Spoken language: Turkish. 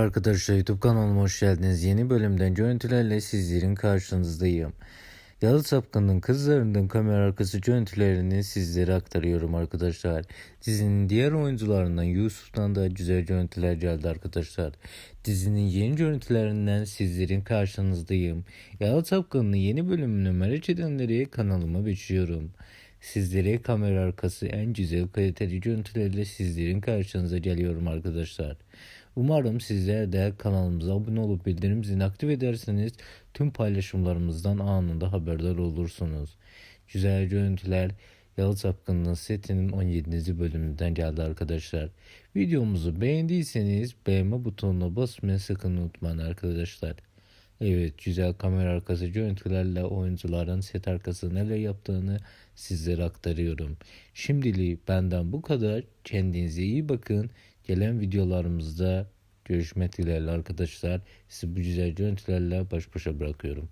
Arkadaşlar YouTube kanalıma hoş geldiniz. Yeni bölümden görüntülerle sizlerin karşınızdayım. Yalı Sapkın'ın kızlarının kamera arkası görüntülerini sizlere aktarıyorum arkadaşlar. Dizinin diğer oyuncularından Yusuf'tan da güzel görüntüler geldi arkadaşlar. Dizinin yeni görüntülerinden sizlerin karşınızdayım. Yalı Sapkın'ın yeni bölümünü merak edenleri kanalıma bekliyorum. Sizlere kamera arkası en güzel kaliteli görüntülerle sizlerin karşınıza geliyorum arkadaşlar. Umarım sizler de kanalımıza abone olup bildirim zilini aktif ederseniz tüm paylaşımlarımızdan anında haberdar olursunuz. Güzel görüntüler Yalı Çapkın'ın setinin 17. bölümünden geldi arkadaşlar. Videomuzu beğendiyseniz beğenme butonuna basmayı sakın unutmayın arkadaşlar. Evet güzel kamera arkası görüntülerle oyuncuların set arkası neler yaptığını sizlere aktarıyorum. Şimdilik benden bu kadar. Kendinize iyi bakın. Gelen videolarımızda görüşmek dileğiyle arkadaşlar. Sizi bu güzel görüntülerle baş başa bırakıyorum.